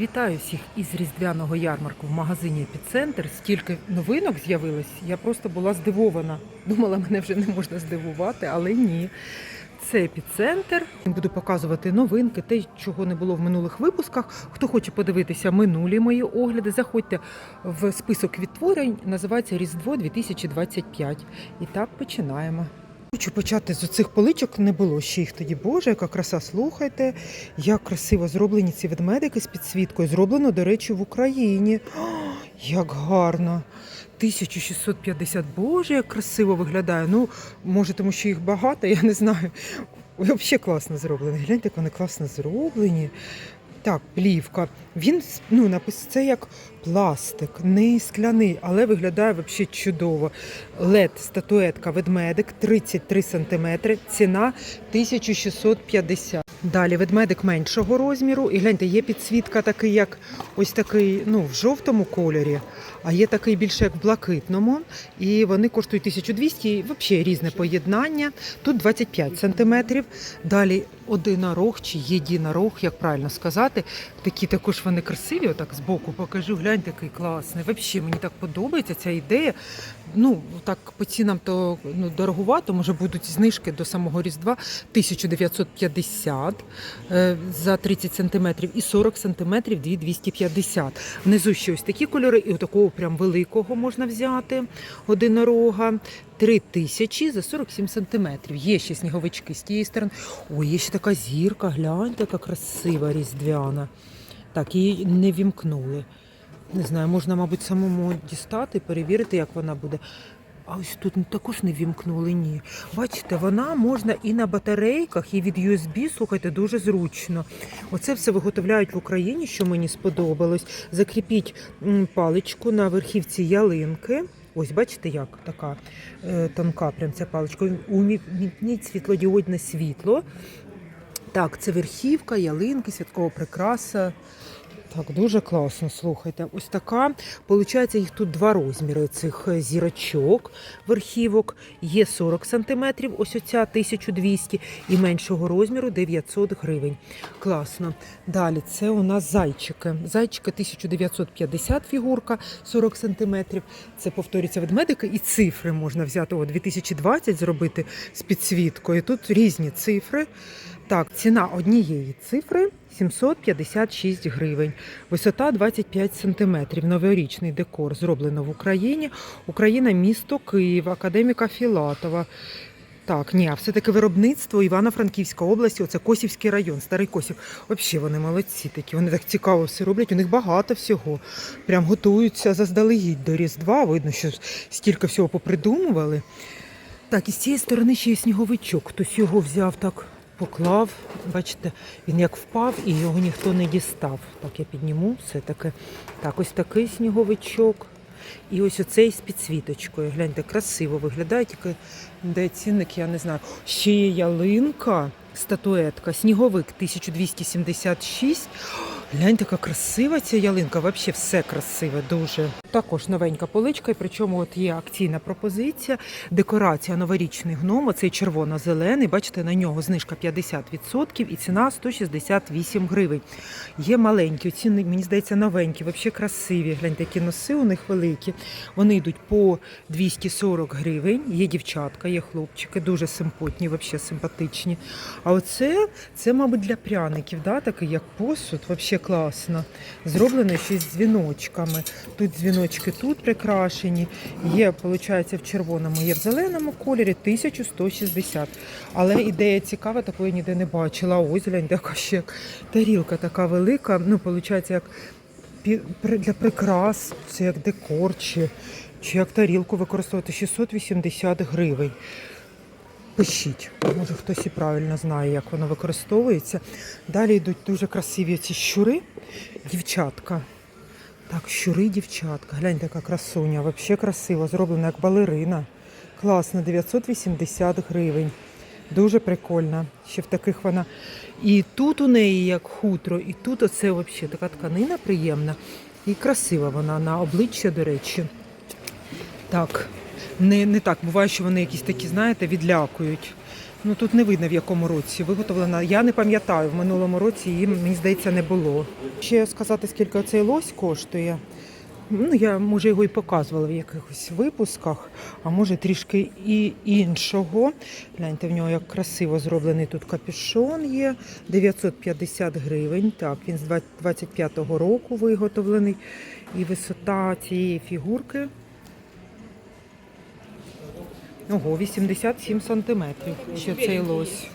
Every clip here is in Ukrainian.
Вітаю всіх із різдвяного ярмарку в магазині Епіцентр. Стільки новинок з'явилось. Я просто була здивована. Думала, мене вже не можна здивувати, але ні. Це епіцентр. Буду показувати новинки, те, чого не було в минулих випусках. Хто хоче подивитися минулі мої огляди, заходьте в список відтворень. Називається Різдво 2025. І так починаємо. Хочу почати з оцих поличок, не було ще їх тоді. Боже, яка краса, слухайте, як красиво зроблені ці ведмедики з підсвіткою. Зроблено, до речі, в Україні. О, як гарно. 1650, боже, як красиво виглядає. Ну, може, тому що їх багато, я не знаю. Взагалі класно зроблені. Гляньте, як вони класно зроблені. Так, плівка. Він ну, написано, це як пластик, не скляний, але виглядає взагалі чудово. лед статуетка ведмедик 33 см, ціна 1650. Далі ведмедик меншого розміру. І гляньте, є підсвітка такий, як ось такий, ну, в жовтому кольорі, а є такий більше як в блакитному. І вони коштують 1200 і взагалі різне поєднання. Тут 25 см. Далі одинорог чи єдинорог, як правильно сказати. Такі також вони красиві, отак збоку покажу. Глянь, такий класний. Взагалі мені так подобається ця ідея. Ну, так по цінам то ну, дороговато, може будуть знижки до самого Різдва 1950 е, за 30 сантиметрів і 40 сантиметрів 2250. Внизу ще ось такі кольори, і отакого прям великого можна взяти одинорога. 3 тисячі за 47 сантиметрів. Є ще сніговички з тієї сторони. Ой, є ще така зірка, гляньте, яка красива різдвяна. Так, її не вімкнули. Не знаю, можна, мабуть, самому дістати, перевірити, як вона буде. А ось тут також не вімкнули, ні. Бачите, вона можна і на батарейках, і від USB, слухайте, дуже зручно. Оце все виготовляють в Україні, що мені сподобалось. Закріпіть паличку на верхівці ялинки. Ось, бачите, як така е, тонка прям ця паличка. Умітніть світлодіодне світло. Так, це верхівка, ялинки, святкова прикраса. Так, дуже класно, слухайте. Ось така. Получається, їх тут два розміри цих е, зірочок, верхівок. Є 40 см, ось оця 1200 і меншого розміру 900 гривень. Класно. Далі це у нас зайчики. Зайчики 1950 фігурка, 40 см. Це повторюється ведмедики і цифри можна взяти. О, 2020 зробити з підсвіткою. Тут різні цифри. Так, ціна однієї цифри 756 гривень, висота 25 сантиметрів. Новорічний декор зроблено в Україні. Україна, місто Київ, академіка Філатова. Так, ні, а все-таки виробництво Івано-Франківська область, оце Косівський район, старий Косів. Взагалі вони молодці такі, вони так цікаво все роблять, у них багато всього. Прям готуються заздалегідь до Різдва. Видно, що стільки всього попридумували. Так, і з цієї сторони ще є сніговичок. Хтось його взяв так, поклав. Бачите, він як впав і його ніхто не дістав. Так, я підніму все-таки. Так, ось такий сніговичок. І ось оцей з підсвіточкою. Гляньте, красиво виглядає, тільки де цінник, я не знаю. Ще є ялинка, статуетка, сніговик 1276. Гляньте, яка красива ця ялинка. Взагалі все красиве, дуже. Також новенька поличка, і причому от є акційна пропозиція. Декорація новорічний гном, оцей червоно-зелений. Бачите, на нього знижка 50% і ціна 168 гривень. Є маленькі, ці, мені здається, новенькі, взагалі красиві. Гляньте, які носи у них великі. Вони йдуть по 240 гривень. Є дівчатка, є хлопчики, дуже симпотні, взагалі симпатичні. А оце, це, мабуть, для пряників, да, такий як посуд, взагалі класно. Зроблено ще з дзвіночками. Тут дзвіночки тут прикрашені. Є, виходить, в червоному, є в зеленому кольорі 1160. Але ідея цікава, такої ніде не бачила. Ось гляньте, яка ще тарілка така велика. Ну, виходить, як для прикрас, це як декор, чи, чи як тарілку використовувати 680 гривень. Пишіть, може хтось і правильно знає, як воно використовується. Далі йдуть дуже красиві ці щури, дівчатка. Так, щури, дівчатка. Гляньте, яка красуня. Взагалі красиво, зроблена як балерина. Класно, 980 гривень. Дуже прикольна. Ще в таких вона. І тут у неї як хутро, і тут оце взагалі така тканина приємна. І красива вона на обличчя, до речі. Так, не, не так. Буває, що вони якісь такі, знаєте, відлякують. Ну тут не видно в якому році виготовлена. Я не пам'ятаю, в минулому році її, мені здається, не було. Ще сказати, скільки цей лось коштує. Ну, я може його і показувала в якихось випусках, а може трішки і іншого. Гляньте, в нього як красиво зроблений тут капюшон є. 950 гривень. Так, він з 25-го року виготовлений. І висота цієї фігурки. Ого, 87 сантиметрів. Ще цей лось.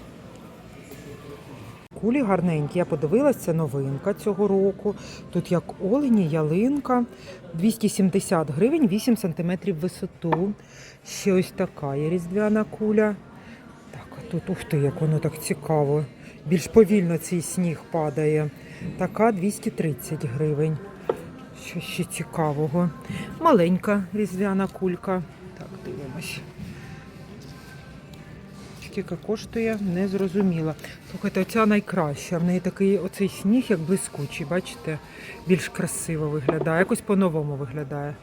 Кулі гарненькі. Я подивилася, це новинка цього року. Тут як олені, ялинка. 270 гривень, 8 сантиметрів висоту. Ще ось така є різдвяна куля. Так, а тут ух ти, як воно так цікаво. Більш повільно цей сніг падає. Така 230 гривень. Що ще цікавого. Маленька різдвяна кулька. Так, дивимось. Скільки коштує, не зрозуміла. Слухайте, оця найкраща. В неї такий оцей сніг, як блискучий, бачите, більш красиво виглядає, якось по-новому виглядає.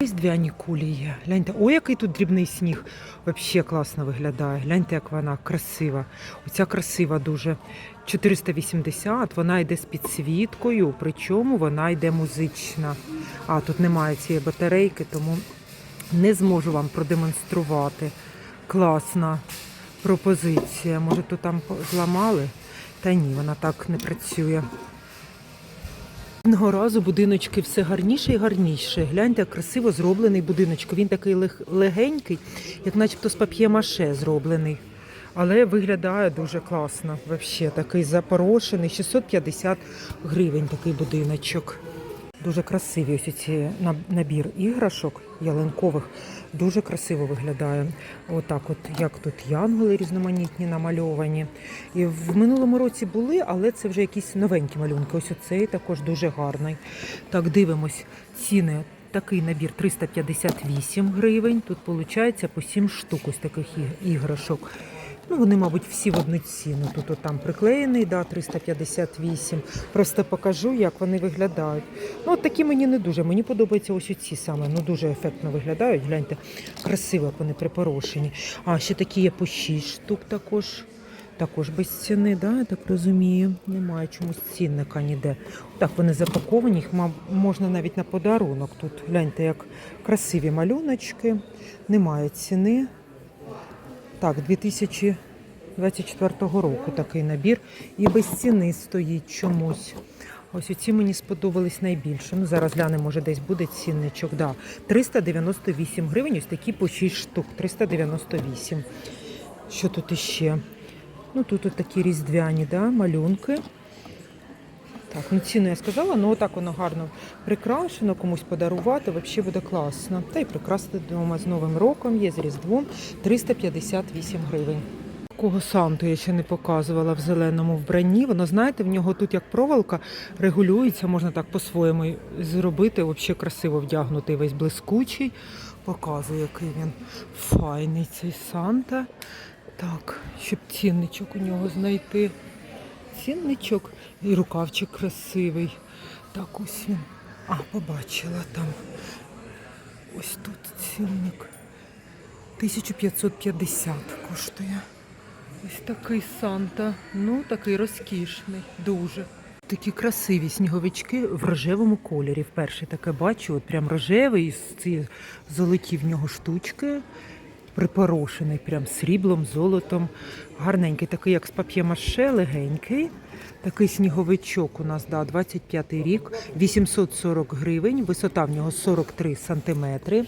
Різдвяні кулі є. Гляньте, ой, який тут дрібний сніг. Взагалі класно виглядає. Гляньте, як вона красива. Оця красива дуже. 480, вона йде з підсвіткою, причому вона йде музична. А, тут немає цієї батарейки, тому не зможу вам продемонструвати. Класна пропозиція. Може, то там зламали? Та ні, вона так не працює. Одного разу будиночки все гарніше і гарніше. Гляньте, як красиво зроблений будиночок. Він такий легенький, як начебто з пап'є-маше зроблений. Але виглядає дуже класно. Взагалі, такий запорошений. 650 гривень такий будиночок. Дуже красиві ось ці набір іграшок ялинкових. Дуже красиво виглядає. Отак, от як тут янголи різноманітні намальовані. І в минулому році були, але це вже якісь новенькі малюнки. Ось оцей також дуже гарний. Так, дивимось ціни. Такий набір 358 гривень. Тут виходить по 7 штук ось таких іграшок. Ну, вони, мабуть, всі в одну ціну. Тут от там приклеєний, да, 358. Просто покажу, як вони виглядають. Ну, от такі мені не дуже. Мені подобаються ось ці саме. Ну, дуже ефектно виглядають. Гляньте, красиво як вони припорошені. А ще такі є по 6 штук також. Також без ціни, да, я так розумію. Немає чомусь цінника ніде. Так вони запаковані, їх можна навіть на подарунок. Тут гляньте, як красиві малюночки. Немає ціни. Так, 2024 року такий набір. І без ціни стоїть чомусь. Ось оці мені сподобались найбільше. Ну, зараз глянемо, може десь буде цінничок. Да. 398 гривень, ось такі по 6 штук. 398. Що тут іще? Ну, тут от такі різдвяні да, малюнки. Так, ну ціну я сказала, ну отак воно гарно прикрашено, комусь подарувати, взагалі буде класно. Та й прикрасити вдома з Новим роком, є з Різдвом 358 гривень. Такого санту я ще не показувала в зеленому вбранні. Воно, знаєте, в нього тут як проволока регулюється, можна так по-своєму зробити. Взагалі красиво вдягнутий, весь блискучий. Показую, який він файний цей Санта. Так, щоб цінничок у нього знайти. Цінничок і рукавчик красивий. Так ось він. А, побачила там. Ось тут цінник. 1550 коштує. Ось такий Санта. Ну, такий розкішний. Дуже. Такі красиві сніговички в рожевому кольорі. Вперше таке бачу, от прям рожевий, ці золоті в нього штучки. Припорошений прям сріблом, золотом. Гарненький, такий, як з пап'є-маше, легенький. Такий сніговичок у нас, да, 25 рік, 840 гривень, висота в нього 43 сантиметри.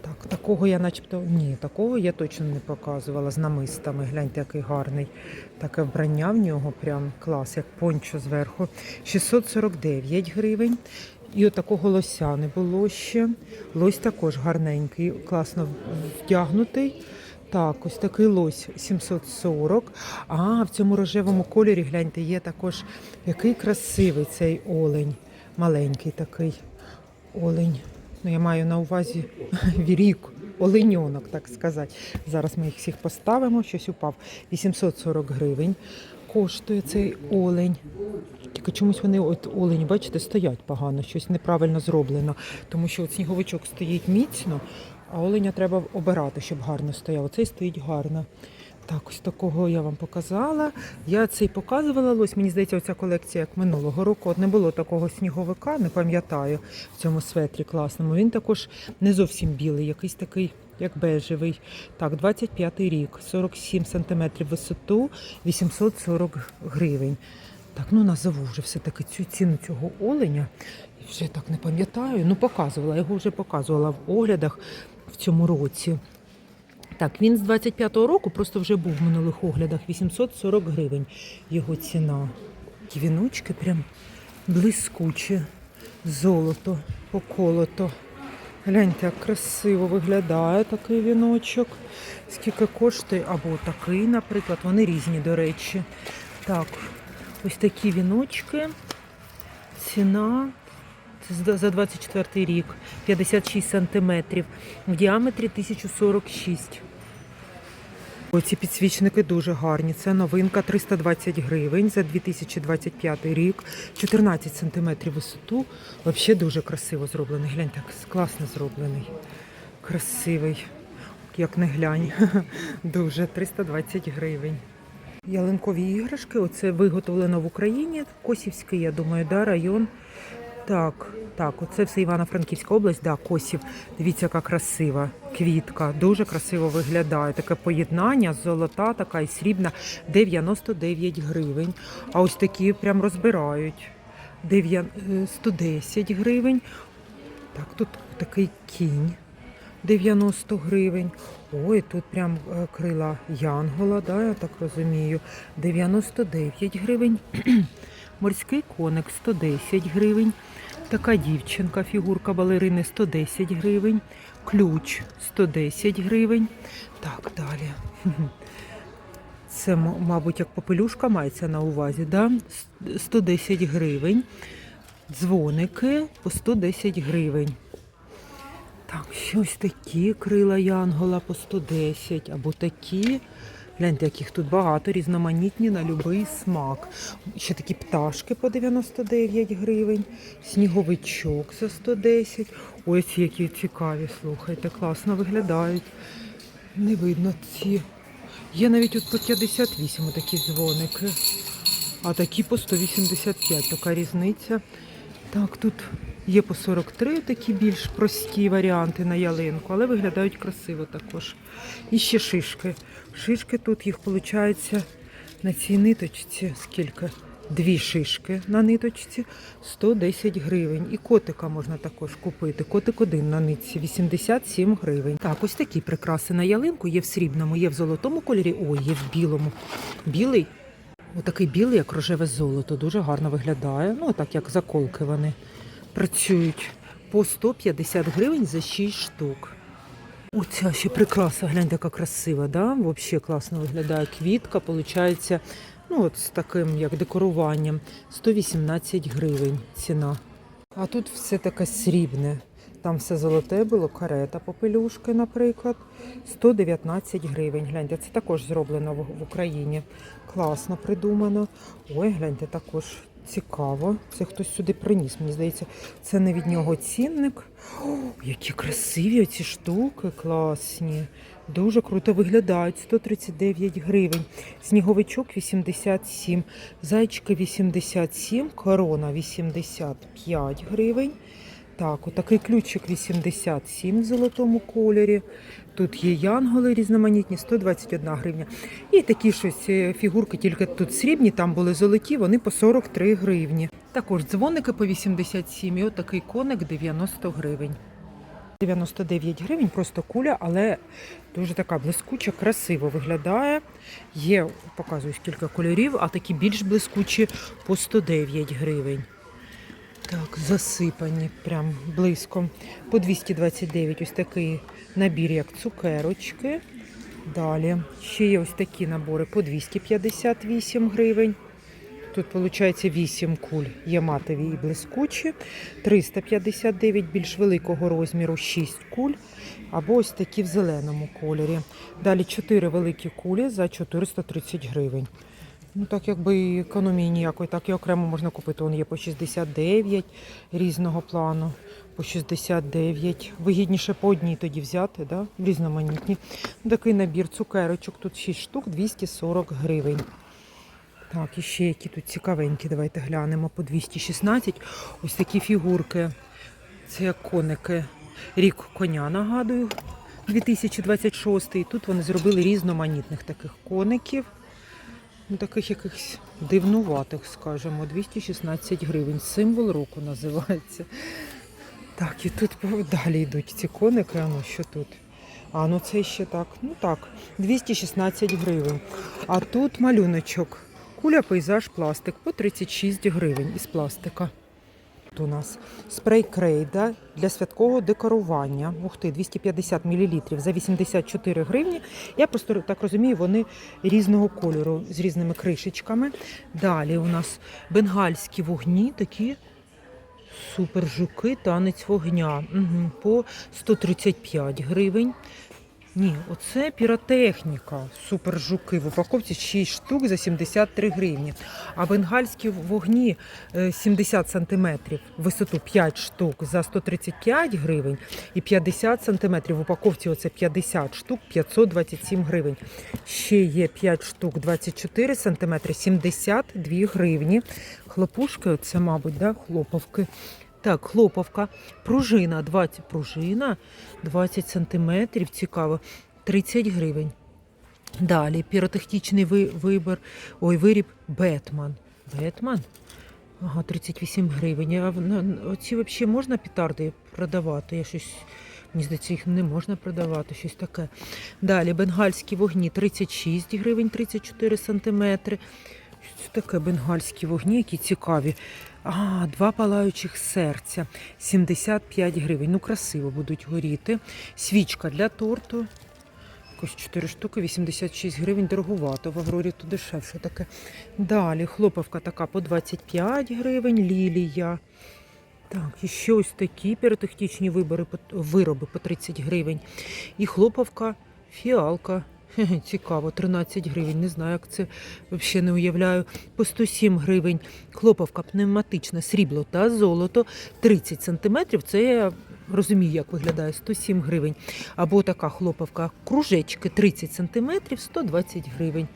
Так, такого я начебто. Ні, такого я точно не показувала з намистами. Гляньте, який гарний. Таке вбрання в нього прям клас, як пончо зверху. 649 гривень. І отакого лося не було ще. Лось також гарненький, класно вдягнутий. Так, ось такий лось 740. А в цьому рожевому кольорі, гляньте, є також який красивий цей олень. Маленький такий олень. Ну, я маю на увазі вірік, оленьонок, так сказати. Зараз ми їх всіх поставимо, щось упав. 840 гривень коштує цей олень. Тільки чомусь вони от олені, бачите, стоять погано, щось неправильно зроблено. Тому що от сніговичок стоїть міцно, а оленя треба обирати, щоб гарно стояв. Оцей стоїть гарно. Так, ось такого я вам показала. Я цей показувала лось. Мені здається, оця колекція як минулого року. От не було такого сніговика, не пам'ятаю в цьому светрі класному. Він також не зовсім білий, якийсь такий, як бежевий. Так, 25-й рік, 47 см висоту, 840 гривень. Так, ну назову вже все-таки цю ціну цього оленя. Вже так не пам'ятаю. Ну, показувала, його вже показувала в оглядах в цьому році. Так, він з 25-го року просто вже був в минулих оглядах 840 гривень його ціна. Такі Віночки прям блискучі, золото, поколото. Гляньте, як красиво виглядає такий віночок. Скільки коштує, або такий, наприклад, вони різні, до речі. Так, ось такі віночки. Ціна за- за 24 рік, 56 сантиметрів, в діаметрі 1046. Оці підсвічники дуже гарні. Це новинка 320 гривень за 2025 рік, 14 сантиметрів висоту. Взагалі дуже красиво зроблений. Глянь, так класно зроблений. Красивий. Як не глянь. Дуже 320 гривень. Ялинкові іграшки. Оце виготовлено в Україні. Косівський, я думаю, да, район. Так, так, оце все Івано-Франківська область, да, Косів. Дивіться, яка красива квітка. Дуже красиво виглядає. Таке поєднання, золота, така і срібна, 99 гривень. А ось такі прям розбирають. Дев'я- е, 110 гривень. Так, тут такий кінь. 90 гривень. Ой, тут прям е, крила Янгола, да, я так розумію. 99 гривень. Морський коник 110 гривень. Така дівчинка, фігурка балерини 110 гривень. Ключ 110 гривень. Так, далі. Це, мабуть, як попелюшка мається на увазі, да? 110 гривень. Дзвоники по 110 гривень. Так, щось такі крила Янгола по 110, або такі. Гляньте, яких тут багато, різноманітні на будь-який смак. Ще такі пташки по 99 гривень, сніговичок за 110. Ось які цікаві, слухайте, класно виглядають. Не видно ці. Є навіть от по 58 такі дзвоники, а такі по 185, така різниця. Так, тут є по 43 такі більш прості варіанти на ялинку, але виглядають красиво також. І ще шишки. Шишки тут їх виходить на цій ниточці скільки? Дві шишки на ниточці 110 гривень. І котика можна також купити. Котик один на нитці 87 гривень. Так, ось такі прикраси на ялинку є в срібному, є в золотому кольорі, ой, є в білому. Білий Отакий білий, як рожеве золото, дуже гарно виглядає. Ну, так як заколки вони працюють. По 150 гривень за 6 штук. Оця ще прикраса, гляньте, яка красива, да? Взагалі класно виглядає квітка, виходить, ну от з таким як декоруванням. 118 гривень ціна. А тут все таке срібне. Там все золоте було, карета попелюшки, наприклад. 119 гривень. Гляньте, це також зроблено в, Україні. Класно придумано. Ой, гляньте, також цікаво. Це хтось сюди приніс. Мені здається, це не від нього цінник. О, які красиві оці штуки, класні. Дуже круто виглядають. 139 гривень. Сніговичок 87, зайчики 87, корона 85 гривень. Так, отакий ключик 87 в золотому кольорі. Тут є янголи різноманітні, 121 гривня. І такі щось е, фігурки, тільки тут срібні, там були золоті, вони по 43 гривні. Також дзвоники по 87 і отакий коник 90 гривень. 99 гривень, просто куля, але дуже така блискуча, красиво виглядає. Є, показую скільки кольорів, а такі більш блискучі по 109 гривень. Так, засипані прям близько. По 229 ось такий набір, як цукерочки. Далі ще є ось такі набори по 258 гривень. Тут виходить 8 куль, є матові і блискучі. 359 більш великого розміру, 6 куль. Або ось такі в зеленому кольорі. Далі 4 великі кулі за 430 гривень. Ну так якби економії ніякої, так і окремо можна купити. Вон є по 69 різного плану, по 69. Вигідніше по одній тоді взяти, да? різноманітні. Такий набір цукерочок, тут 6 штук, 240 гривень. Так, і ще які тут цікавенькі, давайте глянемо по 216. Ось такі фігурки. Це як коники. Рік коня нагадую. 2026. Тут вони зробили різноманітних таких коників. Ну, таких якихось дивнуватих, скажімо, 216 гривень. Символ року називається. Так, і тут далі йдуть ці коники. А ну що тут? А, ну це ще так. Ну так, 216 гривень. А тут малюночок. Куля, пейзаж, пластик по 36 гривень із пластика. Тут у нас спрей крейда для святкового декорування. Ух ти, 250 мл за 84 гривні. Я просто так розумію, вони різного кольору з різними кришечками. Далі у нас бенгальські вогні, такі супер жуки, танець вогня. Угу, по 135 гривень. Ні, оце піротехніка. Супер жуки. В упаковці 6 штук за 73 гривні. А бенгальські вогні е, 70 сантиметрів, висоту 5 штук за 135 гривень і 50 сантиметрів. В упаковці оце 50 штук, 527 гривень. Ще є 5 штук 24 сантиметри, 72 гривні. Хлопушки, це, мабуть, да, хлоповки. Так, хлоповка, пружина 20, пружина 20 сантиметрів, цікаво, 30 гривень. Далі піротехнічний ви- вибір, ой, виріб Бетман. Бетман? Ага, 38 гривень. А оці взагалі можна петарди продавати? Я щось, мені здається, їх не можна продавати, щось таке. Далі бенгальські вогні 36 гривень, 34 сантиметри. Що це таке бенгальські вогні, які цікаві. А, два палаючих серця, 75 гривень. Ну, красиво будуть горіти. Свічка для торту. Якось 4 штуки, 86 гривень, дороговато. В Аврорі то дешевше таке. Далі хлоповка така по 25 гривень, лілія. Так, і ще ось такі піротехнічні вибори, вироби по 30 гривень. І хлоповка, фіалка. Цікаво, 13 гривень. Не знаю, як це взагалі не уявляю. По 107 гривень. Хлоповка пневматична, срібло та золото. 30 сантиметрів. Це я розумію, як виглядає 107 гривень. Або така хлоповка кружечки 30 сантиметрів, 120 гривень.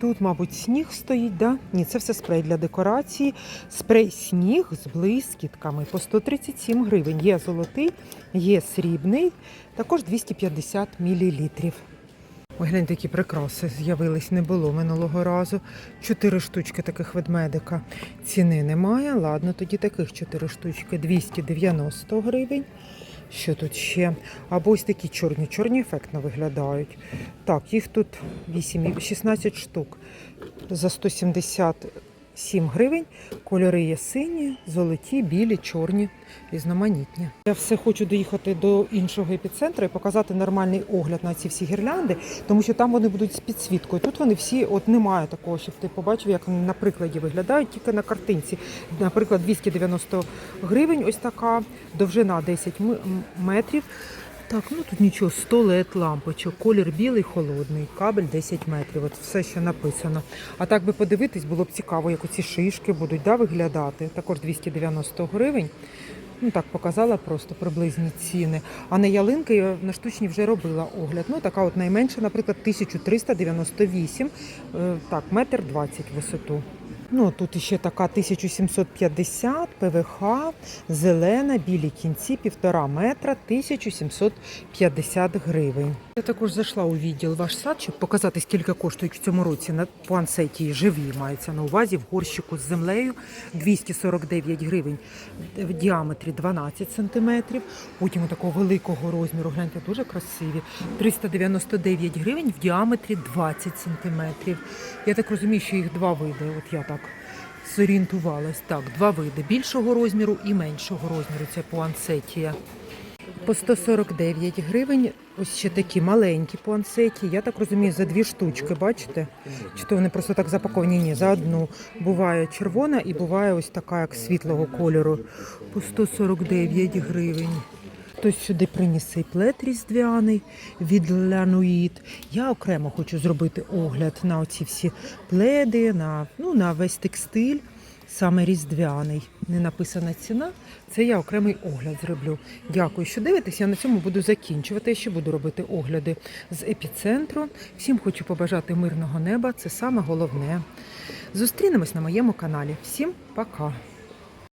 Тут, мабуть, сніг стоїть, да? Ні, це все спрей для декорації. Спрей сніг з блискітками по 137 гривень. Є золотий, є срібний, також 250 мілілітрів. Ой, гляньте, які прикраси з'явились, не було минулого разу. Чотири штучки таких ведмедика. Ціни немає. Ладно, тоді таких чотири штучки 290 гривень. Що тут ще? Або ось такі чорні, чорні ефектно виглядають. Так, їх тут 8, 16 штук за 177 гривень. Кольори є сині, золоті, білі, чорні, різноманітні. Я все хочу доїхати до іншого епіцентру і показати нормальний огляд на ці всі гірлянди, тому що там вони будуть з підсвіткою. Тут вони всі, от немає такого, щоб ти побачив, як вони на прикладі виглядають, тільки на картинці. Наприклад, 290 гривень, ось така, довжина 10 м- м- метрів. Так, ну тут нічого, 100 LED лампочок, колір білий, холодний, кабель 10 метрів. От все, що написано. А так би подивитись, було б цікаво, як оці шишки будуть да, виглядати. Також 290 гривень. Ну так показала просто приблизні ціни. А на ялинки я на штучні вже робила огляд. Ну така от найменша, наприклад, 1398, е, так, метр 20 висоту. Ну тут ще така 1750 ПВХ, зелена, білі кінці, півтора метра, 1750 гривень. Я також зайшла у відділ ваш сад, щоб показати, скільки коштують в цьому році на пуансеті живі мається на увазі в горщику з землею 249 гривень в діаметрі 12 сантиметрів. Потім такого великого розміру, гляньте, дуже красиві. 399 гривень в діаметрі 20 сантиметрів. Я так розумію, що їх два види. От я так зорієнтувалась. Так, два види більшого розміру і меншого розміру. Це пуансетія. По 149 гривень. Ось ще такі маленькі пуансеті. Я так розумію, за дві штучки, бачите? Чи то вони просто так запаковані? Ні, за одну. Буває червона і буває ось така, як світлого кольору. По 149 гривень. Хтось сюди приніс цей плед різдвяний від Лянуїд. Я окремо хочу зробити огляд на оці всі пледи, на, ну, на весь текстиль, саме різдвяний. Не написана ціна. Це я окремий огляд зроблю. Дякую, що дивитесь. Я на цьому буду закінчувати. Я ще буду робити огляди з епіцентру. Всім хочу побажати мирного неба. Це саме головне. Зустрінемось на моєму каналі. Всім пока!